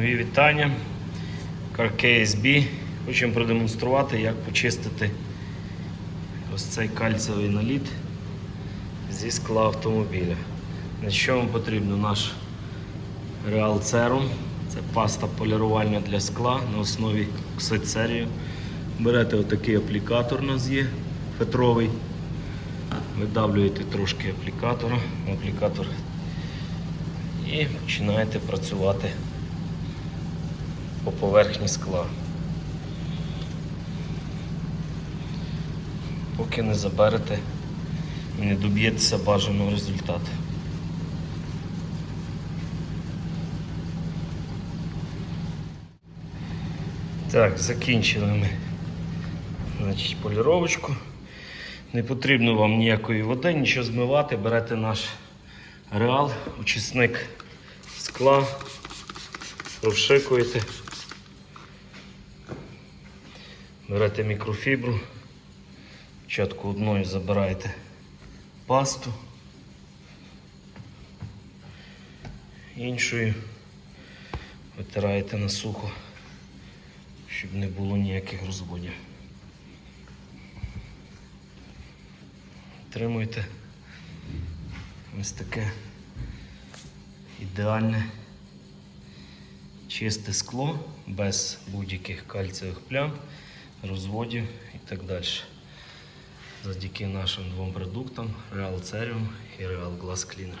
Мої вітання. CarKSB. Хочемо продемонструвати, як почистити ось цей кальцієвий наліт зі скла автомобіля. На що вам потрібно наш Real Serum. Це паста полірувальна для скла на основі оксидцерію. Берете отакий аплікатор у нас є фетровий. Видавлюєте трошки аплікатора, аплікатор і починаєте працювати по поверхні скла. Поки не заберете і не доб'єтеся бажаного результату. Так, закінчили ми значить, поліровочку. Не потрібно вам ніякої води, нічого змивати. Берете наш реал, очисник скла, розшикуєте. Берете мікрофібру. Спочатку одною забираєте пасту, іншою витираєте на сухо, щоб не було ніяких розводів. Отримуєте ось таке ідеальне чисте скло без будь-яких кальцієвих плям, розводів і так далі. Завдяки нашим двом продуктам Real Cerium і Real Glass Cleaner.